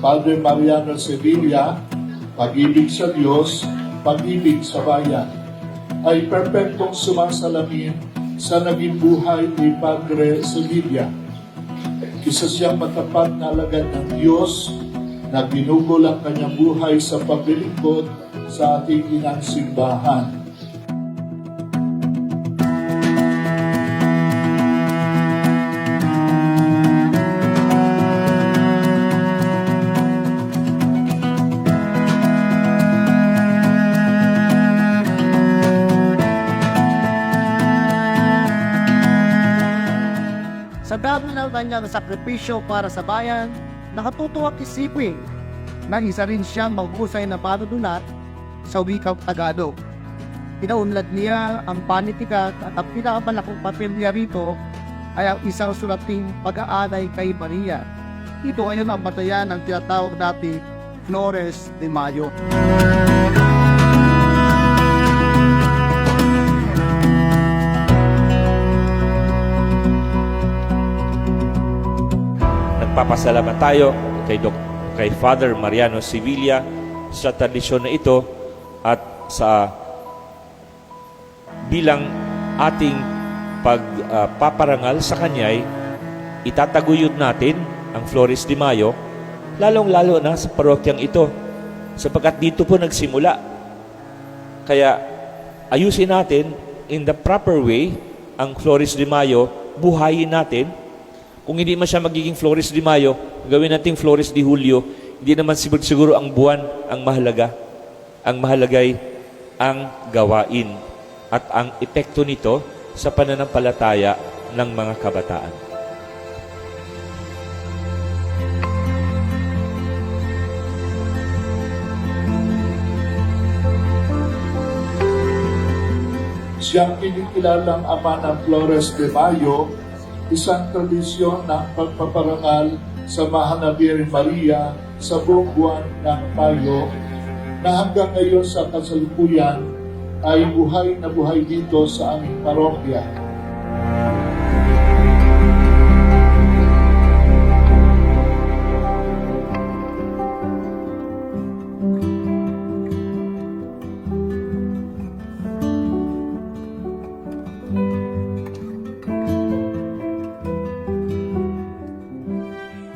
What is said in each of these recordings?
Padre Mariano Sevilla, pag-ibig sa Diyos, pag-ibig sa bayan, ay perpektong sumasalamin sa naging buhay ni Padre Sevilla. Isa siyang matapat na alagad ng Diyos na ginugol ang kanyang buhay sa paglilingkod sa ating inang simbahan. Sa dami ng kanyang sakripisyo para sa bayan, nakatutuwang isipin na isa rin siyang mahusay na panunulat sa wikang Tagalog. Pinaunlad niya ang panitikat at ang pinakamalaking papel niya rito ay ang isang sulating pag-aanay kay Maria. Ito ay ang batayan ng tinatawag natin Flores de Mayo. Nagpapasalamat tayo kay, Dok, kay Father Mariano Sevilla sa tradisyon na ito at sa bilang ating pagpaparangal sa kanya'y itataguyod natin ang Flores de Mayo lalong-lalo na sa parokyang ito sapagkat dito po nagsimula. Kaya ayusin natin in the proper way ang Flores de Mayo, buhayin natin kung hindi man siya magiging Flores de Mayo, gawin nating Flores de Julio, hindi naman siguro, ang buwan ang mahalaga. Ang mahalagay ang gawain at ang epekto nito sa pananampalataya ng mga kabataan. Siyang kinikilalang ama ng Flores de Mayo, isang tradisyon ng pagpaparangal sa Mahal na Birhen Maria sa buong buwan ng Mayo na hanggang ngayon sa kasalukuyan ay buhay na buhay dito sa aming parokya.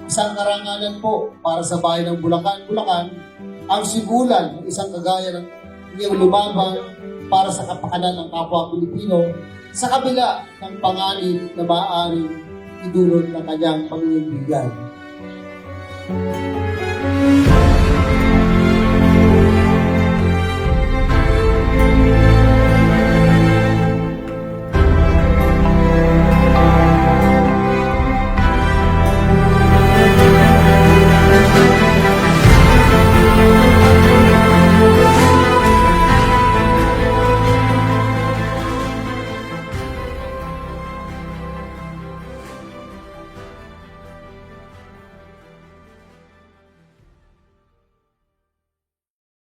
Isang karangalan po para sa bayan ng Bulacan, Bulacan, ang sibulan ng isang kagaya ng iyong lumaban para sa kapakanan ng kapwa Pilipino sa kabila ng panganib na maaaring idulot ng kanyang pamimigay.